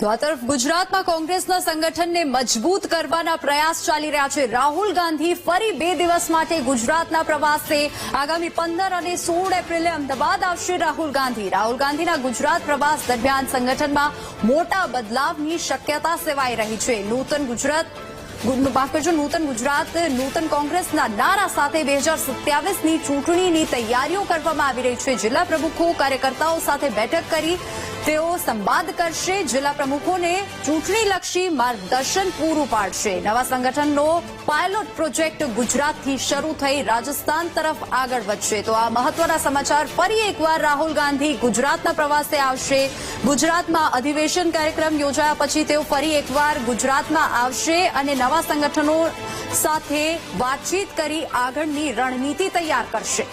તો તરફ ગુજરાતમાં કોંગ્રેસના સંગઠનને મજબૂત કરવાના પ્રયાસ ચાલી રહ્યા છે. રાહુલ ગાંધી ફરી બે દિવસ માટે ગુજરાતના પ્રવાસે. આગામી પંદર અને સોળ એપ્રિલે અમદાવાદ આવશે રાહુલ ગાંધી. રાહુલ ગાંધીના ગુજરાત પ્રવાસ દરમિયાન સંગઠનમાં મોટા બદલાવની શક્યતા સેવાઈ રહી છે. નૂતન ગુજરાત માફ કરજો, નૂતન ગુજરાત, નૂતન કોંગ્રેસના નારા સાથે બે હજાર સત્યાવીસની ચૂંટણીની તૈયારીઓ કરવામાં આવી રહી છે. જિલ્લા પ્રમુખો, કાર્યકર્તાઓ સાથે બેઠક કરી તેઓ સંવાદ કરશે. જિલ્લા પ્રમુખોને ચૂંટણીલક્ષી માર્ગદર્શન પૂરું પાડશે. નવા સંગઠનનો પાયલોટ પ્રોજેક્ટ ગુજરાતથી શરૂ થઈ રાજસ્થાન તરફ આગળ વધશે. તો આ મહત્વના સમાચાર ફરી એકવાર રાહુલ ગાંધી ગુજરાતના પ્રવાસે આવશે. ગુજરાતમાં અધિવેશન કાર્યક્રમ યોજાયા પછી તેઓ ફરી એકવાર ગુજરાતમાં આવશે અને નવા સંગઠનો સાથે વાતચીત કરી આગળની રણનીતિ તૈયાર કરશે.